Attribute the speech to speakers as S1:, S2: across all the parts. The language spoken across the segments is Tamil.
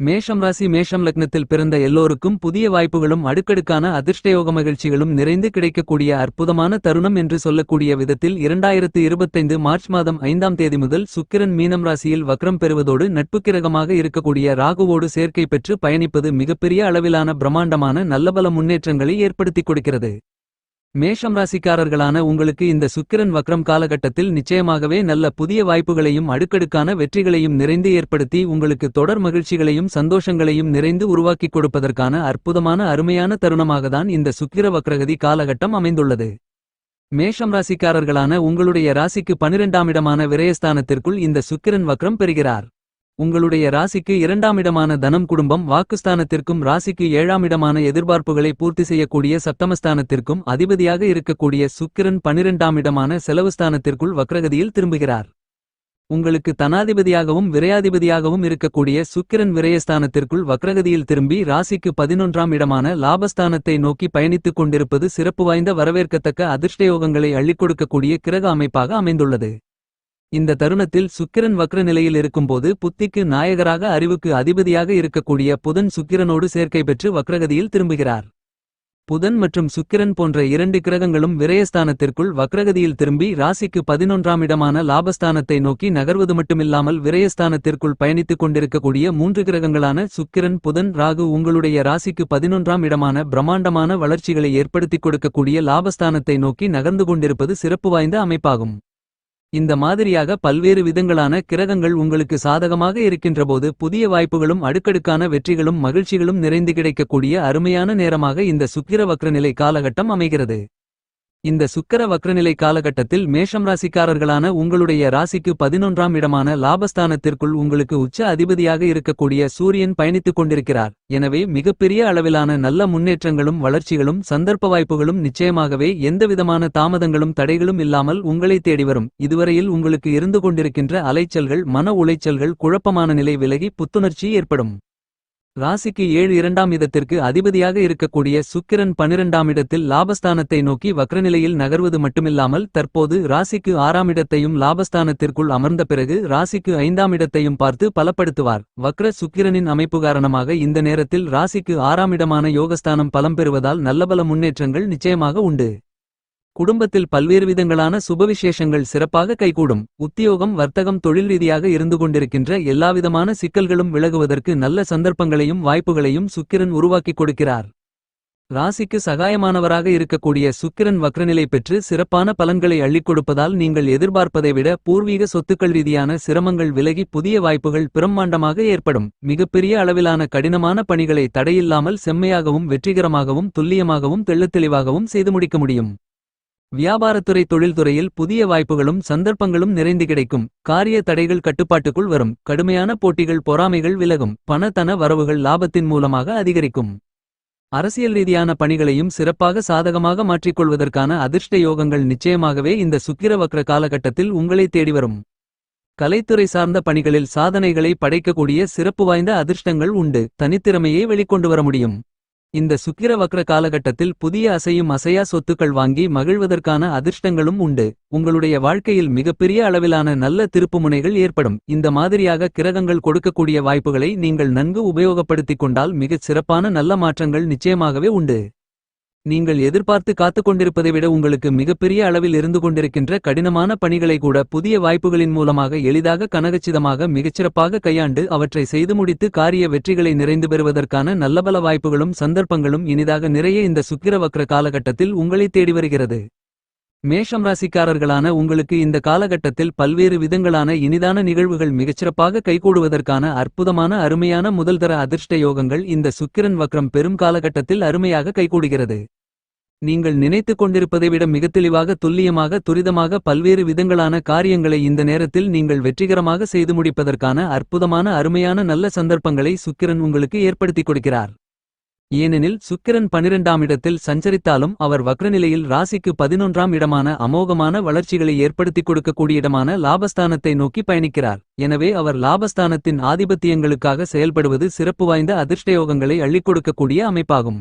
S1: மேஷம் ராசி மேஷம் லக்னத்தில் பிறந்த எல்லோருக்கும் புதிய வாய்ப்புகளும் அடுக்கடுக்கான அதிர்ஷ்டயோக மகிழ்ச்சிகளும் நிறைந்து கிடைக்கக்கூடிய அற்புதமான தருணம் என்று சொல்லக்கூடிய விதத்தில் இரண்டாயிரத்து இருபத்தைந்து மார்ச் மாதம் ஐந்தாம் தேதி முதல் சுக்கிரன் மீனம் ராசியில் வக்ரம் பெறுவதோடு நட்புக்கிரகமாக இருக்கக்கூடிய ராகுவோடு சேர்க்கை பெற்று பயணிப்பது மிகப்பெரிய அளவிலான பிரம்மாண்டமான நல்லபல முன்னேற்றங்களை ஏற்படுத்திக் கொடுக்கிறது. மேஷம் ராசிக்காரர்களான உங்களுக்கு இந்த சுக்கிரன் வக்ரம் காலகட்டத்தில் நிச்சயமாகவே நல்ல புதிய வாய்ப்புகளையும் அடுக்கடுக்கான வெற்றிகளையும் நிறைந்து ஏற்படுத்தி உங்களுக்கு தொடர் மகிழ்ச்சிகளையும் சந்தோஷங்களையும் நிறைந்து உருவாக்கிக் கொடுப்பதற்கான அற்புதமான அருமையான தருணமாகத்தான் இந்த சுக்கிர வக்ரகதி காலகட்டம் அமைந்துள்ளது. மேஷம் ராசிக்காரர்களான உங்களுடைய ராசிக்கு பனிரெண்டாம் இடமான விரயஸ்தானத்திற்குள் இந்த சுக்கிரன் வக்ரம் பெறுகிறார். உங்களுடைய ராசிக்கு இரண்டாம் இடமான தனம் குடும்பம் வாக்குஸ்தானத்திற்கும் ராசிக்கு ஏழாம் இடமான எதிர்பார்ப்புகளை பூர்த்தி செய்யக்கூடிய சப்தமஸ்தானத்திற்கும் அதிபதியாக இருக்கக்கூடிய சுக்கிரன் பனிரெண்டாம் இடமான செலவுஸ்தானத்திற்குள் வக்ரகதியில் திரும்புகிறார். உங்களுக்கு தனாதிபதியாகவும் விரையாதிபதியாகவும் இருக்கக்கூடிய சுக்கிரன் விரயஸ்தானத்திற்குள் வக்ரகதியில் திரும்பி ராசிக்கு பதினொன்றாம் இடமான லாபஸ்தானத்தை நோக்கி பயணித்துக் கொண்டிருப்பது சிறப்பு வாய்ந்த வரவேற்கத்தக்க அதிர்ஷ்டயோகங்களை அள்ளிக் கொடுக்கக்கூடிய கிரக அமைப்பாக அமைந்துள்ளது. இந்த தருணத்தில் சுக்கிரன் வக்ர நிலையில் இருக்கும்போது புத்திக்கு நாயகராக அறிவுக்கு அதிபதியாக இருக்கக்கூடிய புதன் சுக்கிரனோடு சேர்க்கை பெற்று வக்ரகதியில் திரும்புகிறார். புதன் மற்றும் சுக்கிரன் போன்ற இரண்டு கிரகங்களும் விரயஸ்தானத்திற்குள் வக்ரகதியில் திரும்பி ராசிக்கு பதினொன்றாம் இடமான லாபஸ்தானத்தை நோக்கி நகர்வது மட்டுமில்லாமல் விரயஸ்தானத்திற்குள் பயணித்துக் கொண்டிருக்கக்கூடிய மூன்று கிரகங்களான சுக்கிரன் புதன் ராகு உங்களுடைய ராசிக்கு பதினொன்றாம் இடமான பிரம்மாண்டமான வளர்ச்சிகளை ஏற்படுத்திக் கொடுக்கக்கூடிய லாபஸ்தானத்தை நோக்கி நகர்ந்து கொண்டிருப்பது சிறப்பு வாய்ந்த அமைப்பாகும். இந்த மாதிரியாக பல்வேறு விதங்களான கிரகங்கள் உங்களுக்கு சாதகமாக இருக்கின்றபோது புதிய வாய்ப்புகளும் அடுக்கடுக்கான வெற்றிகளும் மகிழ்ச்சிகளும் நிறைந்து கிடைக்கக்கூடிய அருமையான நேரமாக இந்த சுக்கிர வக்ரநிலை காலகட்டம் அமைகிறது. இந்த சுக்கர வக்ரநிலை காலகட்டத்தில் மேஷம் ராசிக்காரர்களான உங்களுடைய ராசிக்கு பதினொன்றாம் இடமான லாபஸ்தானத்திற்குள் உங்களுக்கு உச்ச அதிபதியாக இருக்கக்கூடிய சூரியன் பயணித்துக் கொண்டிருக்கிறார். எனவே மிகப்பெரிய அளவிலான நல்ல முன்னேற்றங்களும் வளர்ச்சிகளும் சந்தர்ப்ப வாய்ப்புகளும் நிச்சயமாகவே எந்தவிதமான தாமதங்களும் தடைகளும் இல்லாமல் உங்களை தேடி வரும். இதுவரையில் உங்களுக்கு இருந்து கொண்டிருக்கின்ற அலைச்சல்கள் மன உளைச்சல்கள் குழப்பமான நிலை விலகி புத்துணர்ச்சி ஏற்படும். ராசிக்கு ஏழு இரண்டாம் இடத்திற்கு அதிபதியாக இருக்கக்கூடிய சுக்கிரன் பனிரெண்டாம் இடத்தில் லாபஸ்தானத்தை நோக்கி வக்ரநிலையில் நகர்வது மட்டுமில்லாமல் தற்போது ராசிக்கு ஆறாம் இடத்தையும் லாபஸ்தானத்திற்குள் அமர்ந்த பிறகு ராசிக்கு ஐந்தாம் இடத்தையும் பார்த்து பலப்படுத்துவார். வக்ர சுக்கிரனின் அமைப்பு காரணமாக இந்த நேரத்தில் ராசிக்கு ஆறாம் இடமான யோகஸ்தானம் பலம் பெறுவதால் நல்லபல முன்னேற்றங்கள் நிச்சயமாக உண்டு. குடும்பத்தில் பல்வேறு விதங்களான சுபவிசேஷங்கள் சிறப்பாக கைகூடும். உத்தியோகம் வர்த்தகம் தொழில் ரீதியாக இருந்து கொண்டிருக்கின்ற எல்லாவிதமான சிக்கல்களும் விலகுவதற்கு நல்ல சந்தர்ப்பங்களையும் வாய்ப்புகளையும் சுக்கிரன் உருவாக்கிக் கொடுக்கிறார். ராசிக்கு சகாயமானவராக இருக்கக்கூடிய சுக்கிரன் வக்ரநிலை பெற்று சிறப்பான பலன்களை அள்ளிக் கொடுப்பதால் நீங்கள் எதிர்பார்ப்பதை விட பூர்வீக சொத்துக்கள் ரீதியான சிரமங்கள் விலகி புதிய வாய்ப்புகள் பிரம்மாண்டமாக ஏற்படும். மிகப்பெரிய அளவிலான கடினமான பணிகளை தடையில்லாமல் செம்மையாகவும் வெற்றிகரமாகவும் துல்லியமாகவும் தெள்ளத்தெளிவாகவும் செய்து முடிக்க முடியும். வியாபாரத்துறை தொழில்துறையில் புதிய வாய்ப்புகளும் சந்தர்ப்பங்களும் நிறைந்து கிடைக்கும். காரிய தடைகள் கட்டுப்பாட்டுக்குள் வரும். கடுமையான போட்டிகள் பொறாமைகள் விலகும். பணத்தன வரவுகள் லாபத்தின் மூலமாக அதிகரிக்கும். அரசியல் ரீதியான பணிகளையும் சிறப்பாக சாதகமாக மாற்றிக்கொள்வதற்கான அதிர்ஷ்ட யோகங்கள் நிச்சயமாகவே இந்த சுக்கிர வக்ர காலகட்டத்தில் உங்களை தேடி வரும். கலைத்துறை சார்ந்த பணிகளில் சாதனைகளை படைக்கக்கூடிய சிறப்பு வாய்ந்த அதிர்ஷ்டங்கள் உண்டு. தனித்திறமையை வெளிக்கொண்டு வர முடியும். இந்த சுக்கிர வக்ர காலகட்டத்தில் புதிய அசையும் அசையா சொத்துக்கள் வாங்கி மகிழ்வதற்கான அதிர்ஷ்டங்களும் உண்டு. உங்களுடைய வாழ்க்கையில் மிகப்பெரிய அளவிலான நல்ல திருப்புமுனைகள் ஏற்படும். இந்த மாதிரியாக கிரகங்கள் கொடுக்கக்கூடிய வாய்ப்புகளை நீங்கள் நன்கு உபயோகப்படுத்திக் கொண்டால் மிகச் சிறப்பான நல்ல மாற்றங்கள் நிச்சயமாகவே உண்டு. நீங்கள் எதிர்பார்த்து காத்துக்கொண்டிருப்பதை விட உங்களுக்கு மிகப்பெரிய அளவில் இருந்து கொண்டிருக்கின்ற கடினமான பணிகளை கூட புதிய வாய்ப்புகளின் மூலமாக எளிதாக கனகச்சிதமாக மிகச்சிறப்பாக கையாண்டு அவற்றை செய்து முடித்து காரிய வெற்றிகளை நிறைந்து பெறுவதற்கான நல்லபல வாய்ப்புகளும் சந்தர்ப்பங்களும் இனிதாக நிறைய இந்த சுக்கிரவக்ர காலகட்டத்தில் உங்களை தேடி வருகிறது. மேஷம் ராசிக்காரர்களான உங்களுக்கு இந்த காலகட்டத்தில் பல்வேறு விதங்களான இனிதான நிகழ்வுகள் மிகச்சிறப்பாக கைகூடுவதற்கான அற்புதமான அருமையான முதல்தர அதிர்ஷ்ட யோகங்கள் இந்த சுக்கிரன் வக்ரம் பெரும் காலகட்டத்தில் அருமையாக கைகூடுகிறது. நீங்கள் நினைத்துக் கொண்டிருப்பதை விட மிக தெளிவாக துல்லியமாக துரிதமாக பல்வேறு விதங்களான காரியங்களை இந்த நேரத்தில் நீங்கள் வெற்றிகரமாக செய்து முடிப்பதற்கான அற்புதமான அருமையான நல்ல சந்தர்ப்பங்களை சுக்கிரன் உங்களுக்கு ஏற்படுத்திக் கொடுக்கிறார். ஏனெனில் சுக்கிரன் பனிரெண்டாம் இடத்தில் சஞ்சரித்தாலும் அவர் வக்ரநிலையில் ராசிக்கு பதினொன்றாம் இடமான அமோகமான வளர்ச்சிகளை ஏற்படுத்திக் கொடுக்கக்கூடிய இடமான லாபஸ்தானத்தை நோக்கி பயணிக்கிறார். எனவே அவர் லாபஸ்தானத்தின் ஆதிபத்தியங்களுக்காக செயல்படுவது சிறப்பு வாய்ந்த அதிர்ஷ்டயோகங்களை அள்ளிக் கொடுக்கக்கூடிய அமைப்பாகும்.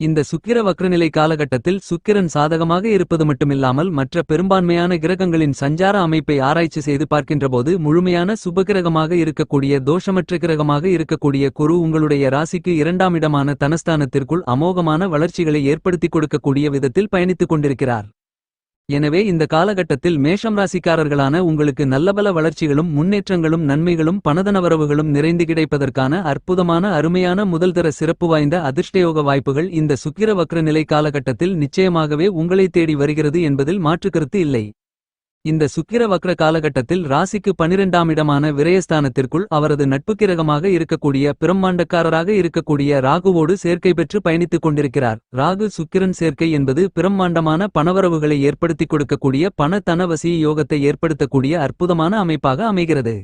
S1: இந்த சுக்கிர வக்ரநிலை காலகட்டத்தில் சுக்கிரன் சாதகமாக இருப்பது மட்டுமில்லாமல் மற்ற பெரும்பான்மையான கிரகங்களின் சஞ்சார அமைப்பை ஆராய்ச்சி செய்து பார்க்கின்றபோது முழுமையான சுபகிரகமாக இருக்கக்கூடிய தோஷமற்ற கிரகமாக இருக்கக்கூடிய குரு உங்களுடைய ராசிக்கு இரண்டாம் இடமான தனஸ்தானத்திற்குள் அமோகமான வளர்ச்சிகளை ஏற்படுத்திக் கொடுக்கக்கூடிய விதத்தில் பயணித்துக் கொண்டிருக்கிறார். எனவே இந்த காலகட்டத்தில் மேஷம் ராசிக்காரர்களான உங்களுக்கு நல்லபல வளர்ச்சிகளும் முன்னேற்றங்களும் நன்மைகளும் பணதனவரவுகளும் நிறைந்து கிடைப்பதற்கான அற்புதமான அருமையான முதல்தர சிறப்பு வாய்ந்த அதிர்ஷ்டயோக வாய்ப்புகள் இந்த சுக்கிர வக்ர நிலை காலகட்டத்தில் நிச்சயமாகவே உங்களை தேடி வருகிறது என்பதில் மாற்றுக்கருத்து இல்லை. இந்த சுக்கிர வக்ர காலகட்டத்தில் ராசிக்கு பனிரெண்டாம் இடமான விரயஸ்தானத்திற்குள் அவரது நட்புக்கிரகமாக இருக்கக்கூடிய பிரம்மாண்டக்காரராக இருக்கக்கூடிய ராகுவோடு சேர்க்கை பெற்று பயணித்துக் கொண்டிருக்கிறார். ராகு சுக்கிரன் சேர்க்கை என்பது பிரம்மாண்டமான பணவரவுகளை ஏற்படுத்திக் கொடுக்கக்கூடிய பண தனவசி யோகத்தை ஏற்படுத்தக்கூடிய அற்புதமான அமைப்பாக அமைகிறது.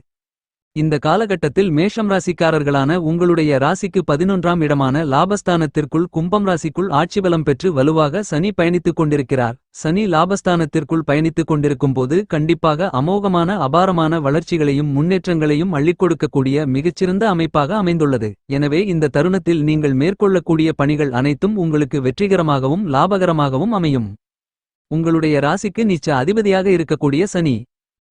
S1: இந்த காலகட்டத்தில் மேஷம் ராசிக்காரர்களான உங்களுடைய ராசிக்கு பதினொன்றாம் இடமான லாபஸ்தானத்திற்குள் கும்பம் ராசிக்குள் ஆட்சி பலம் பெற்று வலுவாக சனி பயணித்துக் கொண்டிருக்கிறார். சனி லாபஸ்தானத்திற்குள் பயணித்துக் கொண்டிருக்கும் போது கண்டிப்பாக அமோகமான அபாரமான வளர்ச்சிகளையும் முன்னேற்றங்களையும் அள்ளிக் கொடுக்கக்கூடிய மிகச்சிறந்த அமைப்பாக அமைந்துள்ளது. எனவே இந்த தருணத்தில் நீங்கள் மேற்கொள்ளக்கூடிய பணிகள் அனைத்தும் உங்களுக்கு வெற்றிகரமாகவும் லாபகரமாகவும் அமையும். உங்களுடைய ராசிக்கு நிச்ச அதிபதியாக இருக்கக்கூடிய சனி.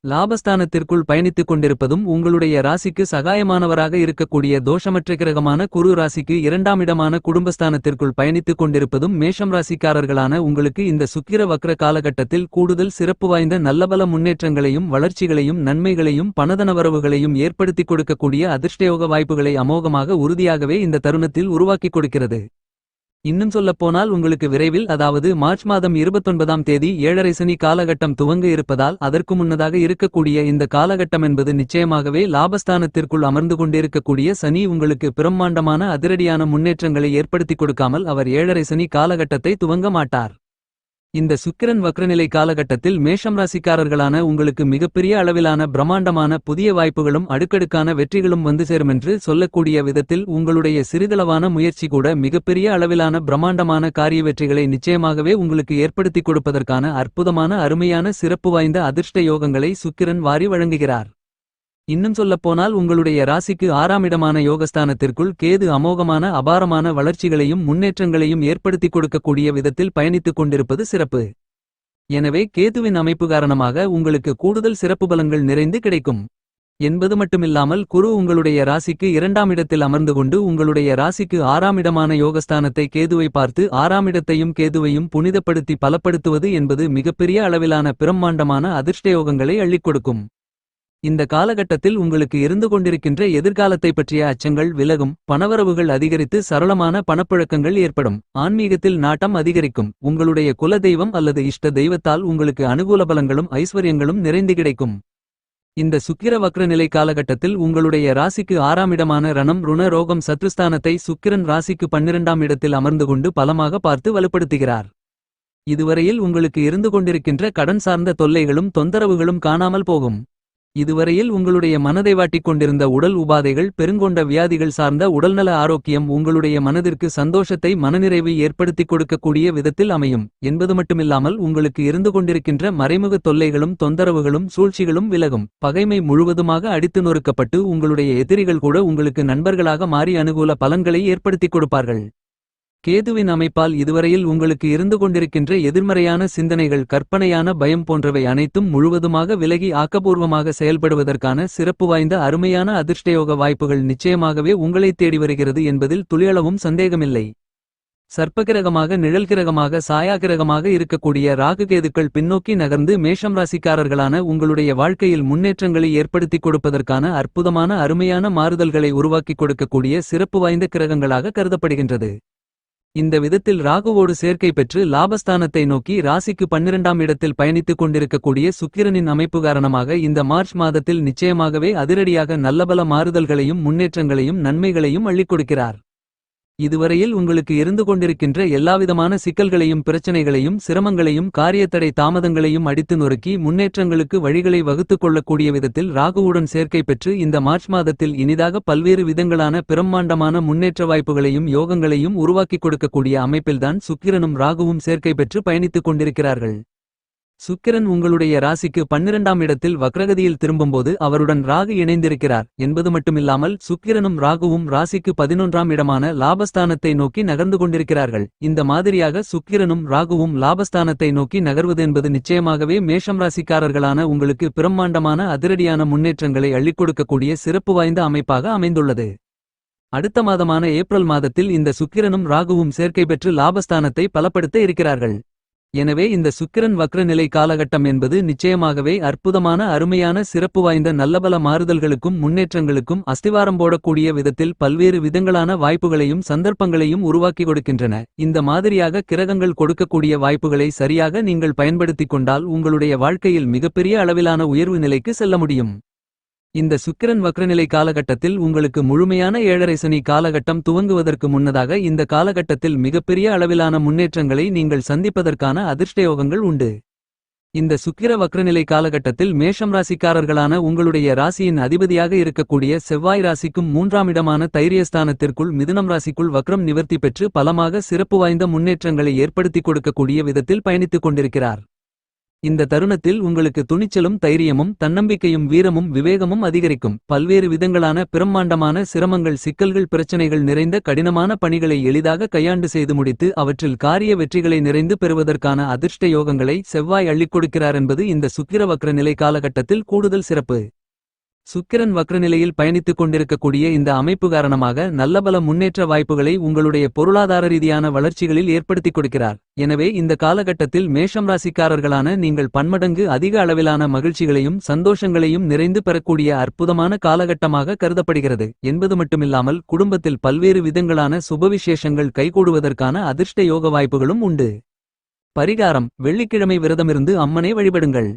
S1: லாபஸ்தானத்திற்குள் பயணித்துக் கொண்டிருப்பதும் உங்களுடைய ராசிக்கு சகாயமானவராக இருக்கக்கூடிய தோஷமற்ற கிரகமான குரு ராசிக்கு இரண்டாம் இடமான குடும்பஸ்தானத்திற்குள் பயணித்துக் கொண்டிருப்பதும் மேஷம் ராசிக்காரர்களான உங்களுக்கு இந்த சுக்கிர வக்ர காலகட்டத்தில் கூடுதல் சிறப்பு வாய்ந்த நல்லபல முன்னேற்றங்களையும் வளர்ச்சிகளையும் நன்மைகளையும் பணதனவரவுகளையும் ஏற்படுத்திக் கொடுக்கக்கூடிய அதிர்ஷ்டயோக வாய்ப்புகளை அமோகமாக உறுதியாகவே இந்த தருணத்தில் உருவாக்கிக் கொடுக்கிறது. இன்னும் சொல்லப்போனால் உங்களுக்கு விரைவில் அதாவது மார்ச் மாதம் இருபத்தொன்பதாம் தேதி ஏழரை சனி காலகட்டம் துவங்க இருப்பதால் அதற்கு முன்னதாக இருக்கக்கூடிய இந்த காலகட்டம் என்பது நிச்சயமாகவே லாபஸ்தானத்திற்குள் அமர்ந்து கொண்டிருக்கக்கூடிய சனி உங்களுக்கு பிரம்மாண்டமான அதிரடியான முன்னேற்றங்களை ஏற்படுத்திக் கொடுக்காமல் அவர் ஏழரை சனி காலகட்டத்தை துவங்க மாட்டார். இந்த சுக்கிரன் வக்ரநிலை காலகட்டத்தில் மேஷம் ராசிக்காரர்களான உங்களுக்கு மிகப்பெரிய அளவிலான பிரம்மாண்டமான புதிய வாய்ப்புகளும் அடுக்கடுக்கான வெற்றிகளும் வந்து சேருமென்று சொல்லக்கூடிய விதத்தில் உங்களுடைய சிறிதளவான முயற்சி கூட மிகப்பெரிய அளவிலான பிரம்மாண்டமான காரிய வெற்றிகளை நிச்சயமாகவே உங்களுக்கு ஏற்படுத்திக் கொடுப்பதற்கான அற்புதமான அருமையான சிறப்பு வாய்ந்த அதிர்ஷ்ட யோகங்களை சுக்கிரன் வாரி வழங்குகிறார். இன்னும் சொல்லப்போனால் உங்களுடைய ராசிக்கு ஆறாம் இடமான யோகஸ்தானத்திற்குள் கேது அமோகமான அபாரமான வளர்ச்சிகளையும் முன்னேற்றங்களையும் ஏற்படுத்திக் கொடுக்கக்கூடிய விதத்தில் பயணித்துக் கொண்டிருப்பது சிறப்பு. எனவே கேதுவின் அமைப்பு காரணமாக உங்களுக்கு கூடுதல் சிறப்பு பலன்கள் நிறைந்து கிடைக்கும். என்பது மட்டுமில்லாமல் குரு உங்களுடைய ராசிக்கு இரண்டாம் இடத்தில் அமர்ந்து கொண்டு உங்களுடைய ராசிக்கு ஆறாம் இடமான யோகஸ்தானத்தை கேதுவை பார்த்து ஆறாம் இடத்தையும் கேதுவையும் புனிதப்படுத்தி பலப்படுத்துவது என்பது மிகப்பெரிய அளவிலான பிரம்மாண்டமான அதிர்ஷ்டயோகங்களை அள்ளிக் கொடுக்கும். இந்த காலகட்டத்தில் உங்களுக்கு இருந்து கொண்டிருக்கின்ற எதிர்காலத்தை பற்றிய அச்சங்கள் விலகும் பணவரவுகள் அதிகரித்து சரளமான பணப்புழக்கங்கள் ஏற்படும். ஆன்மீகத்தில் நாட்டம் அதிகரிக்கும். உங்களுடைய குல தெய்வம் அல்லது இஷ்ட தெய்வத்தால் உங்களுக்கு அனுகூல பலங்களும் ஐஸ்வர்யங்களும் நிறைந்து கிடைக்கும். இந்த சுக்கிர வக்ரநிலை காலகட்டத்தில் உங்களுடைய ராசிக்கு ஆறாம் இடமான ரணம் ருண ரோகம் சத்ருஸ்தானத்தை சுக்கிரன் ராசிக்கு பன்னிரண்டாம் இடத்தில் அமர்ந்து கொண்டு பலமாக பார்த்து வலுப்படுத்துகிறார். இதுவரையில் உங்களுக்கு இருந்து கொண்டிருக்கின்ற கடன் சார்ந்த தொல்லைகளும் தொந்தரவுகளும் காணாமல் போகும். இதுவரையில் உங்களுடைய மனதை வாட்டிக் கொண்டிருந்த உடல் உபாதைகள் பெருங்கொண்ட வியாதிகள் சார்ந்த உடல்நல ஆரோக்கியம் உங்களுடைய மனதிற்கு சந்தோஷத்தை மனநிறைவை ஏற்படுத்திக் கொடுக்கக்கூடிய விதத்தில் அமையும். என்பது மட்டுமில்லாமல் உங்களுக்கு இருந்து கொண்டிருக்கின்ற மறைமுக தொல்லைகளும் தொந்தரவுகளும் சூழ்ச்சிகளும் விலகும். பகைமை முழுவதுமாக அடித்து நொறுக்கப்பட்டு உங்களுடைய எதிரிகள் கூட உங்களுக்கு நண்பர்களாக மாறி அனுகூல பலன்களை ஏற்படுத்திக் கொடுப்பார்கள். கேதுவின் அமைப்பால் இதுவரையில் உங்களுக்கு இருந்து கொண்டிருக்கின்ற எதிர்மறையான சிந்தனைகள் கற்பனையான பயம் போன்றவை அனைத்தும் முழுவதுமாக விலகி ஆக்கபூர்வமாக செயல்படுவதற்கான சிறப்பு வாய்ந்த அருமையான அதிர்ஷ்டயோக வாய்ப்புகள் நிச்சயமாகவே உங்களை தேடி வருகிறது என்பதில் துளியளவும் சந்தேகமில்லை. சர்ப்பகிரகமாக நிழல்கிரகமாக சாயாகிரகமாக இருக்கக்கூடிய ராகுகேதுக்கள் பின்னோக்கி நகர்ந்து மேஷம் ராசிக்காரர்களான உங்களுடைய வாழ்க்கையில் முன்னேற்றங்களை ஏற்படுத்திக் கொடுப்பதற்கான அற்புதமான அருமையான மாறுதல்களை உருவாக்கிக் கொடுக்கக்கூடிய சிறப்பு வாய்ந்த கிரகங்களாக கருதப்படுகின்றது. இந்த விதத்தில் ராகுவோடு சேர்க்கை பெற்று லாபஸ்தானத்தை நோக்கி ராசிக்கு பன்னிரண்டாம் இடத்தில் பயணித்துக் கொண்டிருக்கக்கூடிய சுக்கிரனின் அமைப்பு காரணமாக இந்த மார்ச் மாதத்தில் நிச்சயமாகவே அதிரடியாக நல்லபல மாறுதல்களையும் முன்னேற்றங்களையும் நன்மைகளையும் அள்ளிக் கொடுக்கிறார். இதுவரையில் உங்களுக்கு இருந்து கொண்டிருக்கின்ற எல்லாவிதமான சிக்கல்களையும் பிரச்சனைகளையும் சிரமங்களையும் காரியத்தடை தாமதங்களையும் அடித்து நொறுக்கி முன்னேற்றங்களுக்கு வழிகளை வகுத்துக் கொள்ளக்கூடிய விதத்தில் ராகுவுடன் சேர்க்கை பெற்று இந்த மார்ச் மாதத்தில் இனிதாக பல்வேறு விதங்களான பிரம்மாண்டமான முன்னேற்ற வாய்ப்புகளையும் யோகங்களையும் உருவாக்கிக் கொடுக்கக்கூடிய அமைப்பில்தான் சுக்கிரனும் ராகுவும் சேர்க்கை பெற்று பயணித்துக் கொண்டிருக்கிறார்கள். சுக்கிரன் உங்களுடைய ராசிக்கு பன்னிரண்டாம் இடத்தில் வக்ரகதியில் திரும்பும்போது அவருடன் ராகு இணைந்திருக்கிறார் என்பது மட்டுமில்லாமல் சுக்கிரனும் ராகுவும் ராசிக்கு பதினொன்றாம் இடமான லாபஸ்தானத்தை நோக்கி நகர்ந்து கொண்டிருக்கிறார்கள். இந்த மாதிரியாக சுக்கிரனும் ராகுவும் லாபஸ்தானத்தை நோக்கி நகர்வது என்பது நிச்சயமாகவே மேஷம் ராசிக்காரர்களான உங்களுக்கு பிரம்மாண்டமான அதிரடியான முன்னேற்றங்களை அள்ளிக் கொடுக்கக்கூடிய சிறப்பு வாய்ந்த அமைப்பாக அமைந்துள்ளது. அடுத்த மாதமான ஏப்ரல் மாதத்தில் இந்த சுக்கிரனும் ராகுவும் சேர்க்கை பெற்று லாபஸ்தானத்தை பலப்படுத்த இருக்கிறார்கள். எனவே இந்த சுக்கிரன் வக்ரநிலை காலகட்டம் என்பது நிச்சயமாகவே அற்புதமான அருமையான சிறப்பு வாய்ந்த நல்லபல மாறுதல்களுக்கும் முன்னேற்றங்களுக்கும் அஸ்திவாரம் போடக்கூடிய விதத்தில் பல்வேறு விதங்களான வாய்ப்புகளையும் சந்தர்ப்பங்களையும் உருவாக்கி கொடுக்கின்றன. இந்த மாதிரியாக கிரகங்கள் கொடுக்கக்கூடிய வாய்ப்புகளை சரியாக நீங்கள் பயன்படுத்திக் கொண்டால் உங்களுடைய வாழ்க்கையில் மிகப்பெரிய அளவிலான உயர்வு நிலைக்கு செல்ல முடியும். இந்த சுக்கிரன் வக்ரநிலை காலகட்டத்தில் உங்களுக்கு முழுமையான ஏழரை சனி காலகட்டம் துவங்குவதற்கு முன்னதாக இந்த காலகட்டத்தில் மிகப்பெரிய அளவிலான முன்னேற்றங்களை நீங்கள் சந்திப்பதற்கான அதிர்ஷ்டயோகங்கள் உண்டு. இந்த சுக்கிர வக்ரநிலை காலகட்டத்தில் மேஷம் ராசிக்காரர்களான உங்களுடைய ராசியின் அதிபதியாக இருக்கக்கூடிய செவ்வாய் ராசிக்கும் மூன்றாம் இடமான தைரியஸ்தானத்திற்குள் மிதுனம் ராசிக்குள் வக்ரம் நிவர்த்தி பெற்று பலமாக சிறப்பு வாய்ந்த முன்னேற்றங்களை ஏற்படுத்திக் கொடுக்கக்கூடிய விதத்தில் பயணித்துக் கொண்டிருக்கிறார். இந்த தருணத்தில் உங்களுக்கு துணிச்சலும் தைரியமும் தன்னம்பிக்கையும் வீரமும் விவேகமும் அதிகரிக்கும். பல்வேறு விதங்களான பிரம்மாண்டமான சிரமங்கள் சிக்கல்கள் பிரச்சனைகள் நிறைந்த கடினமான பணிகளை எளிதாக கையாண்டு செய்து முடித்து அவற்றில் காரிய வெற்றிகளை நிறைந்து பெறுவதற்கான அதிர்ஷ்ட யோகங்களை செவ்வாய் அள்ளிக் கொடுக்கிறார் என்பது இந்த சுக்கிரவக்ர நிலை காலகட்டத்தில் கூடுதல் சிறப்பு. சுக்கிரன் வக்ரநிலையில் பயணித்துக் கொண்டிருக்கக்கூடிய இந்த அமைப்பு காரணமாக நல்லபல முன்னேற்ற வாய்ப்புகளை உங்களுடைய பொருளாதார ரீதியான வளர்ச்சிகளில் ஏற்படுத்திக் கொடுக்கிறார். எனவே இந்த காலகட்டத்தில் மேஷம் ராசிக்காரர்களான நீங்கள் பன்மடங்கு அதிக அளவிலான மகிழ்ச்சிகளையும் சந்தோஷங்களையும் நிறைந்து பெறக்கூடிய அற்புதமான காலகட்டமாக கருதப்படுகிறது. என்பது மட்டுமில்லாமல் குடும்பத்தில் பல்வேறு விதங்களான சுபவிசேஷங்கள் கைகூடுவதற்கான அதிர்ஷ்ட யோக வாய்ப்புகளும் உண்டு. பரிகாரம் வெள்ளிக்கிழமை விரதமிருந்து அம்மனை வழிபடுங்கள்.